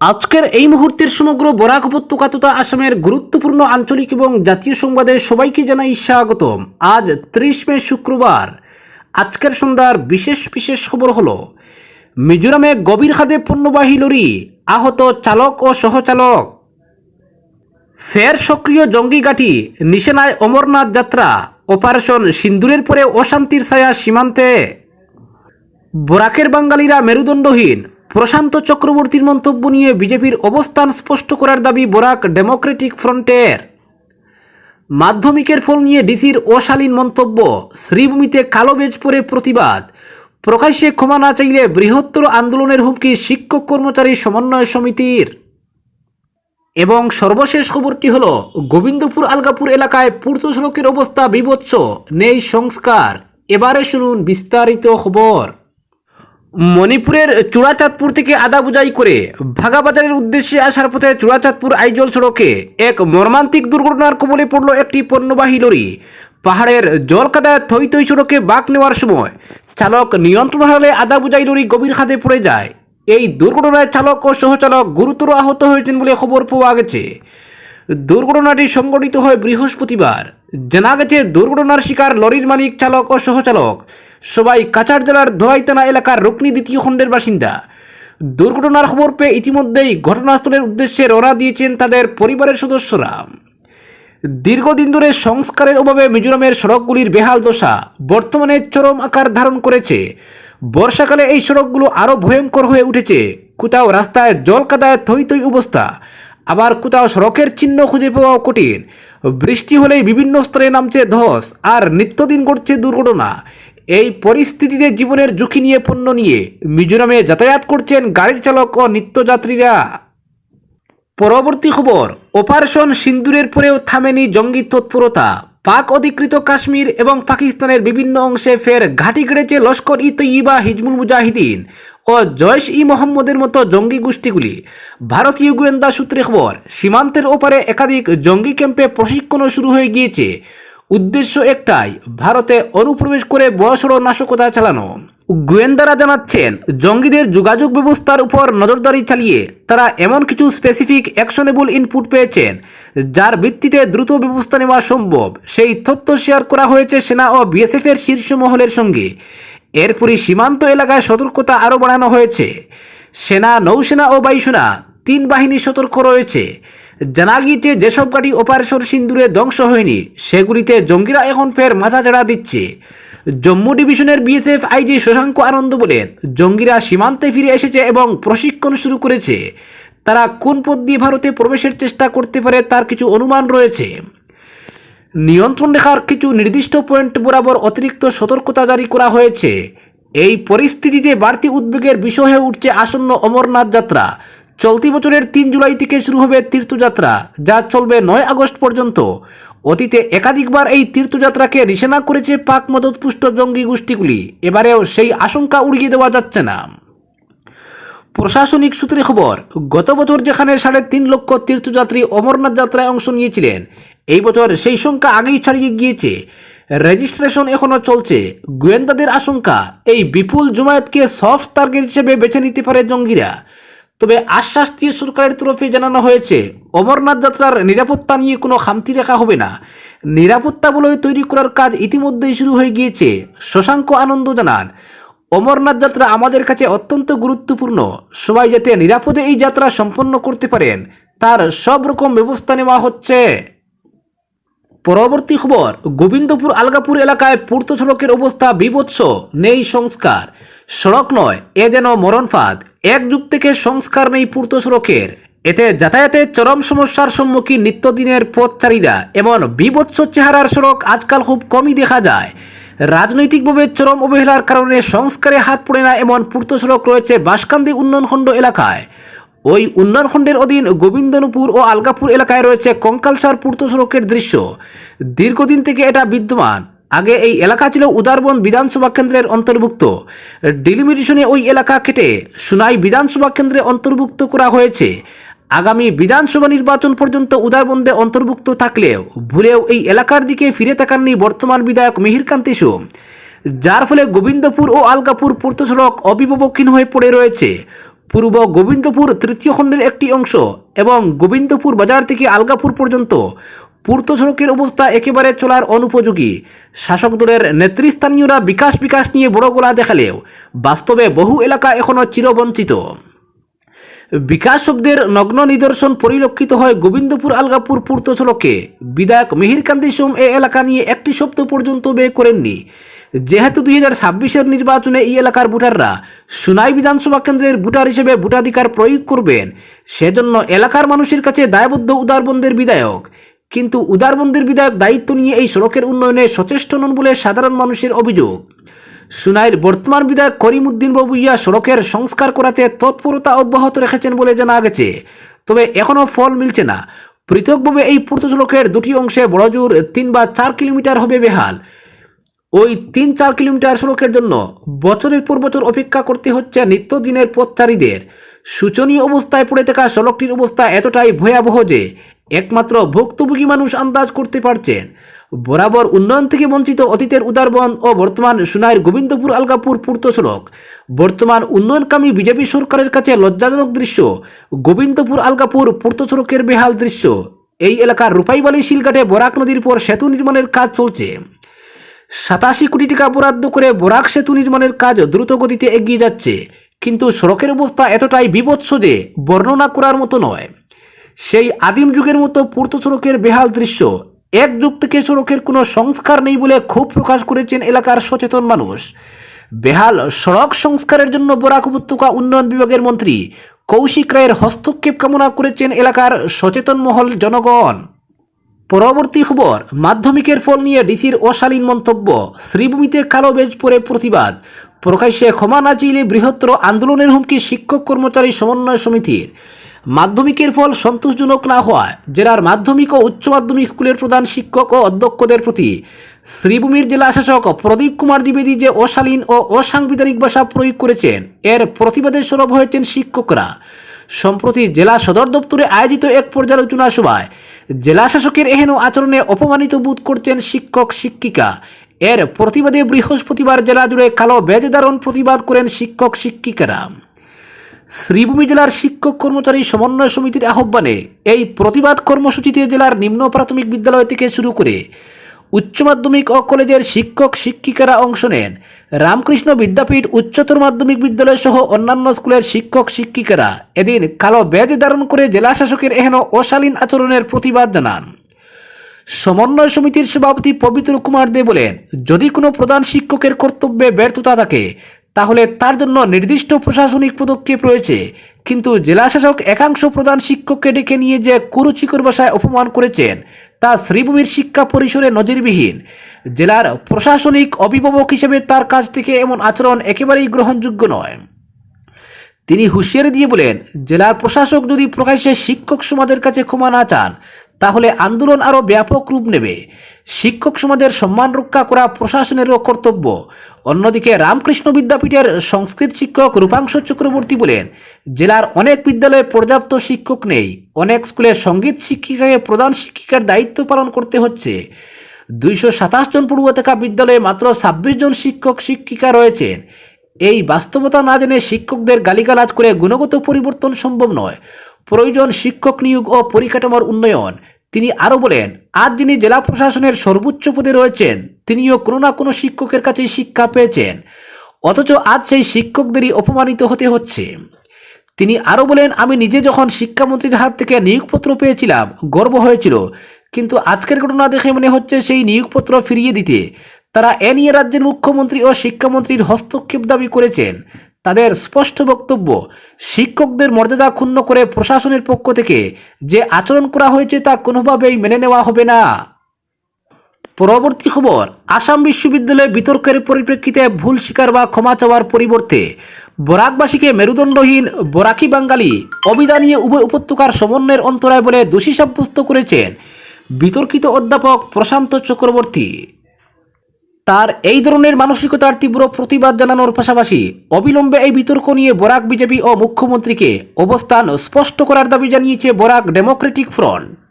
আজকের এই মুহূর্তের সমগ্র বরাক উপত্যকা তথা আসামের গুরুত্বপূর্ণ আঞ্চলিক এবং জাতীয় সংবাদে সবাইকে জানাই স্বাগতম। আজ ত্রিশ মে শুক্রবার। আজকের সন্ধ্যার বিশেষ বিশেষ খবর হলো, মিজোরামে গভীর খাদে পণ্যবাহী লরি, আহত চালক ও সহচালক। ফের সক্রিয় জঙ্গি গাঠি নিশানায় অমরনাথ যাত্রা, অপারেশন সিন্দুরের পরে অশান্তির ছায়া সীমান্তে। বরাকের বাঙালিরা মেরুদণ্ডহীন প্রশান্ত চক্রবর্তীর মন্তব্য নিয়ে বিজেপির অবস্থান স্পষ্ট করার দাবি বরাক ডেমোক্রেটিক ফ্রন্টের। মাধ্যমিকের ফল নিয়ে ডিসির অশালীন মন্তব্য, শ্রীভূমিতে কালো বেজ পরে প্রতিবাদ। প্রকাশ্যে ক্ষমা না চাইলে বৃহত্তর আন্দোলনের হুমকি শিক্ষক কর্মচারী সমন্বয় সমিতির। এবং সর্বশেষ খবরটি হল, গোবিন্দপুর আলগাপুর এলাকায় পূর্ত সড়কের অবস্থা বিভৎস, নেই সংস্কার। এবারে শুনুন বিস্তারিত খবর। মণিপুরের চূড়াচাঁদপুর থেকে আদা বুঝাই করে ভাগাবাজারের উদ্দেশ্যে আসার পথে চূড়াচাঁদপুর আইজল সড়কে এক মর্মান্তিক দুর্ঘটনার কবলে পড়ল একটি পণ্যবাহী লরি। পাহাড়ের জলকাদায় থই থই সড়কে বাঁক নেওয়ার সময় চালক নিয়ন্ত্রণ হারালে আদা লরি গভীর খাদে পড়ে যায়। এই দুর্ঘটনায় চালক ও সহচালক গুরুতর আহত হয়েছেন বলে খবর পাওয়া গেছে। দুর্ঘটনাটি সংঘটিত হয় বৃহস্পতিবার। জানা গেছে, দুর্ঘটনার শিকার লরির মালিক, চালক ও সহচালক। সবাই কাছাড় জেলার ধরাইতানা এলাকার রুকনি দ্বিতীয় খণ্ডের বাসিন্দা। দুর্ঘটনার খবর পেয়ে ইতিমধ্যেই ঘটনাস্থলের উদ্দেশ্যে রওনা দিয়েছেন তাদের পরিবারের সদস্যরা। দীর্ঘদিন ধরে সংস্কারের অভাবে মিজোরামের সড়কগুলির বেহাল দশা বর্তমানে চরম আকার ধারণ করেছে। বর্ষাকালে এই সড়কগুলো আরও ভয়ঙ্কর হয়ে উঠেছে। কোথাও রাস্তায় জল কাদায় থই থই অবস্থা, আবার কোথাও সড়কের চিহ্ন খুঁজে পাওয়া কঠিন। বৃষ্টি হলেই বিভিন্ন স্তরে নামছে ধস, আর নিত্যদিন ঘটছে দুর্ঘটনা। এই পরিস্থিতিতে জীবনের ঝুঁকি নিয়ে পণ্য নিয়ে মিজোরামে যাতায়াত করছেন গাড়ির চালক ও নিত্যযাত্রীরা। পরবর্তী খবর, অপারেশন সিন্দুরের পরেও থামেনি জঙ্গি তৎপরতা। পাক অধিকৃত কাশ্মীর এবং পাকিস্তানের বিভিন্ন অংশে ফের ঘাঁটি গড়েছে লস্কর ই তৈবা হিজমুল মুজাহিদিন ও জয়শ ই মোহাম্মদের মতো জঙ্গি গোষ্ঠীগুলি। ভারতীয় গোয়েন্দা সূত্রে খবর, সীমান্তের ওপারে একাধিক জঙ্গি ক্যাম্পে প্রশিক্ষণও শুরু হয়ে গিয়েছে। উদ্দেশ্য একটাই, ভারতে অনুপ্রবেশ করে বড়সড় নাশকতা চালানো। গোয়েন্দারা জানাচ্ছেন, জঙ্গিদের যোগাযোগ ব্যবস্থার উপর নজরদারি চালিয়ে তারা এমন কিছু স্পেসিফিক অ্যাকশনেবল ইনপুট পেয়েছেন, যার ভিত্তিতে দ্রুত ব্যবস্থা নেওয়া সম্ভব। সেই তথ্য শেয়ার করা হয়েছে সেনা ও বিএসএফের শীর্ষ মহলের সঙ্গে। এরপরই সীমান্ত এলাকায় সতর্কতা আরও বাড়ানো হয়েছে। সেনা, নৌসেনা ও বায়ুসেনা, তিন বাহিনী সতর্ক রয়েছে। জানা গিয়েছে যেসব গাড়ি অপারেশন সিন্দুরে ধ্বংস হয়নি, সেগুলিতে জঙ্গিরা এখন ফের মাথাচাড়া দিচ্ছে। জম্মু ডিভিশনের বিএসএফ আইজি শশাঙ্ক আনন্দ বলেন, জঙ্গিরা সীমান্তে ফিরে এসেছে এবং প্রশিক্ষণ শুরু করেছে। তারা কোন পথ দিয়ে ভারতে প্রবেশের চেষ্টা করতে পারে তার কিছু অনুমান রয়েছে। নিয়ন্ত্রণ রেখার কিছু নির্দিষ্ট পয়েন্ট বরাবর অতিরিক্ত সতর্কতা জারি করা হয়েছে। এই পরিস্থিতিতে বাড়তি উদ্বেগের বিষয় হয়ে উঠছে আসন্ন অমরনাথ যাত্রা। চলতি বছরের তিন জুলাই থেকে শুরু হবে তীর্থযাত্রা, যা চলবে নয় আগস্ট পর্যন্ত। অতীতে একাধিকবার এই তীর্থযাত্রাকে নিশানা করেছে পাক মদতপুষ্ট জঙ্গি গোষ্ঠীগুলি। এবারেও সেই আশঙ্কা উড়িয়ে দেওয়া যাচ্ছে না। প্রশাসনিক সূত্রে খবর, গত বছর যেখানে সাড়ে তিন লক্ষ তীর্থযাত্রী অমরনাথ যাত্রায় অংশ নিয়েছিলেন, এই বছর সেই সংখ্যা আগেই ছাড়িয়ে গিয়েছে। রেজিস্ট্রেশন এখনও চলছে। গোয়েন্দাদের আশঙ্কা, এই বিপুল জমায়েতকে সফট টার্গেট হিসেবে বেছে নিতে পারে জঙ্গিরা। তবে আশ্বাস দিয়ে সরকারের তরফে জানানো হয়েছে, অমরনাথ যাত্রার নিরাপত্তা নিয়ে কোনো খামতি রাখা হবে না। নিরাপত্তা বলয় তৈরি করার কাজ ইতিমধ্যেই শুরু হয়ে গিয়েছে, শশাঙ্ক আনন্দ জানান। অমরনাথ যাত্রা আমাদের কাছে অত্যন্ত গুরুত্বপূর্ণ, সবাই যাতে নিরাপদে এই যাত্রা সম্পন্ন করতে পারেন, তার সব রকম ব্যবস্থা নেওয়া হচ্ছে। পরবর্তী খবর, গোবিন্দপুর আলগাপুর এলাকায় পূর্ত সড়কের অবস্থা বিভৎস, নেই সংস্কার। সড়ক নয়, এ যেন মরণফাঁদ এক যুগ থেকে সংস্কার নেই পূর্ত সড়কের। এতে যাতায়াতে চরম সমস্যার সম্মুখীন নিত্যদিনের পথচারীরা এমন বিভৎস চেহারার সড়ক আজকাল খুব কমই দেখা যায়। রাজনৈতিকভাবে চরম অবহেলার কারণে সংস্কারে হাত পড়ে না এমন পূর্ত সড়ক রয়েছে বাসকান্দি উন্নয়নখণ্ড এলাকায়। ওই উন্নয়নখণ্ডের অধীন গোবিন্দনপুর ও আলগাপুর এলাকায় রয়েছে কঙ্কালসার পূর্ত সড়কের দৃশ্য। দীর্ঘদিন থেকে এটা বিদ্যমান। আগে এই এলাকা ছিল উদারবন বিধানসভা কেন্দ্রের অন্তর্ভুক্ত। ডিলিমিটেশনে ওই এলাকা কেটে সুনাই বিধানসভা কেন্দ্রে অন্তর্ভুক্ত করা হয়েছে। আগামী বিধানসভা নির্বাচন পর্যন্ত উদারবন্দে অন্তর্ভুক্ত থাকলেও ভুলেও এই এলাকার দিকে ফিরে তাকাননি বর্তমান বিধায়ক মিহিরকান্তি সোম যার ফলে গোবিন্দপুর ও আলগাপুর পূর্ত সড়ক অবিভাবকহীন হয়ে পড়ে রয়েছে। পূর্ব গোবিন্দপুর তৃতীয় খণ্ডের একটি অংশ এবং গোবিন্দপুর বাজার থেকে আলগাপুর পর্যন্ত পূর্ত সড়কের অবস্থা একেবারে চলার অনুপযোগী। শাসক দলের নেতৃস্থানীয়রা বিকাশ বিকাশ নিয়ে বড় গোলা দেখালেও বাস্তবে বহু এলাকা এখনও চিরবঞ্চিত। বিকাশ শব্দের নগ্ন নিদর্শন পরিলক্ষিত হয় গোবিন্দপুর আলগাপুর পূর্ত সড়কে। বিধায়ক মিহিরকান্তি সোম এ এলাকা নিয়ে একটি শব্দ পর্যন্ত ব্যয় করেননি। যেহেতু দুই হাজার ছাব্বিশের নির্বাচনে এই এলাকার ভোটাররা সুনাই বিধানসভা কেন্দ্রের ভোটার হিসেবে ভোটাধিকার প্রয়োগ করবেন, সেজন্য এলাকার মানুষের কাছে দায়বদ্ধ উদারবন্দের বিধায়ক কিন্তু উদারবন্দের বিধায়ক দায়িত্ব নিয়ে এই সড়কের উন্নয়নে সচেষ্ট নন বলে সাধারণ মানুষের অভিযোগ। সুনাইর বর্তমান বিধায়ক করিমউদ্দিন বাবুইয়া সড়কের সংস্কার করাতে তৎপরতা অব্যাহত রেখেছেন বলে জানা গেছে। তবে এখনও ফল মিলছে না। পৃথকভাবে এই পূর্ত সড়কের দুটি অংশে বড়জোর তিন বা চার কিলোমিটার হবে বেহাল। ওই তিন চার কিলোমিটার সড়কের জন্য বছরের পর বছর অপেক্ষা করতে হচ্ছে নিত্যদিনের পথচারীদের। শোচনীয় অবস্থায় পড়ে থাকা সড়কটির অবস্থা এতটাই ভয়াবহ যে একমাত্র ভুক্তভোগী মানুষ আন্দাজ করতে পারছেন। বরাবর উন্নয়ন থেকে বঞ্চিত অতীতের উদারবন ও বর্তমান সুনাইর গোবিন্দপুর আলগাপুর পূর্ত সড়ক। বর্তমান উন্নয়নকামী বিজেপি সরকারের কাছে লজ্জাজনক দৃশ্য, গোবিন্দপুর আলগাপুর পূর্ত সড়কের বেহাল দৃশ্য। এই এলাকার রূপাইবালি শিলঘাটে বরাক নদীর পর সেতু নির্মাণের কাজ চলছে। সাতাশি কোটি টাকা বরাদ্দ করে বরাক সেতু নির্মাণের কাজ দ্রুত গতিতে এগিয়ে যাচ্ছে। কিন্তু সড়কের অবস্থা এতটাই বিভৎস যে বর্ণনা করার মতো নয়। সেই আদিম যুগের মতো পূর্ত সড়কের বেহাল দৃশ্য। এক যুগ থেকে সড়কের কোনো সংস্কার নেই বলে ক্ষোভ প্রকাশ করেছেন এলাকার সচেতন মানুষ। বেহাল সড়ক সংস্কারের জন্য বরাক উপত্যকা উন্নয়ন বিভাগের মন্ত্রী কৌশিক রায়ের হস্তক্ষেপ কামনা করেছেন এলাকার সচেতন মহল জনগণ। পরবর্তী খবর, মাধ্যমিকের ফল নিয়ে ডিসির অশালীন মন্তব্য। শ্রীভূমিতে কালো বেজ পরে প্রতিবাদ। প্রকাশ্যে ক্ষমা না চাইলে বৃহত্তর আন্দোলনের হুমকি শিক্ষক কর্মচারী সমন্বয় সমিতির। মাধ্যমিকের ফল সন্তোষজনক না হওয়ায় জেলার মাধ্যমিক ও উচ্চ মাধ্যমিক স্কুলের প্রধান শিক্ষক ও অধ্যক্ষদের প্রতি শ্রীভূমির জেলা শাসক প্রদীপ কুমার দ্বিবেদী যে অশালীন ও অসাংবিধানিক ভাষা প্রয়োগ করেছেন, এর প্রতিবাদে সরব হয়েছেন শিক্ষকরা। সম্প্রতি জেলা সদর দপ্তরে আয়োজিত এক পর্যালোচনা সভায় জেলা শাসকের এহেন আচরণে অপমানিত বোধ করছেন শিক্ষক, শিক্ষিকা। এর প্রতিবাদে বৃহস্পতিবার জেলা জুড়ে কালো বেজ ধারণ প্রতিবাদ করেন শিক্ষক, শিক্ষিকারা। শ্রীভূমি জেলার শিক্ষক কর্মচারী সমন্বয় সমিতির আহ্বানে এই প্রতিবাদ কর্মসূচিতে জেলার নিম্ন প্রাথমিক বিদ্যালয় থেকে শুরু করে উচ্চ মাধ্যমিক ও কলেজের শিক্ষক, শিক্ষিকারা অংশ নেন। রামকৃষ্ণ বিদ্যাপীঠ উচ্চতর মাধ্যমিক বিদ্যালয় সহ অন্যান্য স্কুলের শিক্ষক, শিক্ষিকারা এদিন কালো ব্যাজ ধারণ করে জেলা শাসকের এহেন অশালীন আচরণের প্রতিবাদ জানান। সমন্বয় সমিতির সভাপতি পবিত্র কুমার দে বলেন, যদি কোনো প্রধান শিক্ষকের কর্তব্যে ব্যর্থতা থাকে তাহলে তার জন্য নির্দিষ্ট প্রশাসনিক পদক্ষেপ রয়েছে। কিন্তু জেলাশাসক একাংশ প্রধান শিক্ষককে ডেকে নিয়ে যে কুরুচিকর ভাষায় অপমান করেছেন, তা শ্রীভূমির শিক্ষা পরিসরে নজিরবিহীন। জেলার প্রশাসনিক অভিভাবক হিসেবে তার কাছ থেকে এমন আচরণ একেবারেই গ্রহণযোগ্য নয়। তিনি হুঁশিয়ারি দিয়ে বলেন, জেলার প্রশাসক যদি প্রকাশ্যে শিক্ষক সমাজের কাছে ক্ষমা না চান, তাহলে আন্দোলন আরও ব্যাপক রূপ নেবে। শিক্ষক সমাজের সম্মান রক্ষা করা প্রশাসনেরও কর্তব্য। অন্যদিকে রামকৃষ্ণ বিদ্যাপীঠের সংস্কৃত শিক্ষক রূপাংশ চক্রবর্তী বলেন, জেলার অনেক বিদ্যালয়ে পর্যাপ্ত শিক্ষক নেই। অনেক স্কুলে সংগীত শিক্ষিকাকে প্রধান শিক্ষিকার দায়িত্ব পালন করতে হচ্ছে। দুইশো সাতাশ জন পড়ুয়া থাকা বিদ্যালয়ে মাত্র ছাব্বিশ জন শিক্ষক শিক্ষিকা রয়েছেন। এই বাস্তবতা না জেনে শিক্ষকদের গালিগালাজ করে গুণগত পরিবর্তন সম্ভব নয়। প্রয়োজন শিক্ষক নিয়োগ ও পরিকাঠামোর উন্নয়ন। তিনি আরও বলেন, আজ যিনি জেলা প্রশাসনের সর্বোচ্চ পদে রয়েছেন, তিনিও কোনো না কোনো শিক্ষকের কাছে শিক্ষা পেয়েছেন। অথচ আজ সেই শিক্ষকদেরই অপমানিত হতে হচ্ছে। তিনি আরও বলেন, আমি নিজে যখন শিক্ষামন্ত্রীর হাত থেকে নিয়োগপত্র পেয়েছিলাম, গর্ব হয়েছিল। কিন্তু আজকের ঘটনা দেখে মনে হচ্ছে সেই নিয়োগপত্র ফিরিয়ে দিতে। তারা এ নিয়ে রাজ্যের মুখ্যমন্ত্রী ও শিক্ষামন্ত্রীর হস্তক্ষেপ দাবি করেছেন। তাদের স্পষ্ট বক্তব্য শিক্ষকদের মর্যাদা ক্ষুণ্ণ করে প্রশাসনের পক্ষ থেকে যে আচরণ করা হয়েছে তা কোনোভাবেই মেনে নেওয়া হবে না। পরবর্তী খবর, আসাম বিশ্ববিদ্যালয়ে বিতর্কের পরিপ্রেক্ষিতে ভুল স্বীকার বা ক্ষমা চাওয়ার পরিবর্তে বরাকবাসীকে মেরুদণ্ডহীন বরাকি বাঙালি অবিদা নিয়ে উভয় উপত্যকার সমন্বয়ের অন্তরায় বলে দোষী সাব্যস্ত করেছেন বিতর্কিত অধ্যাপক প্রশান্ত চক্রবর্তী। তার এই ধরনের মানসিকতার তীব্র প্রতিবাদ জানানোর পাশাপাশি অবিলম্বে এই বিতর্ক নিয়ে বরাক বিজেপি ও মুখ্যমন্ত্রীকে অবস্থান স্পষ্ট করার দাবি জানিয়েছে বরাক ডেমোক্রেটিক ফ্রন্ট।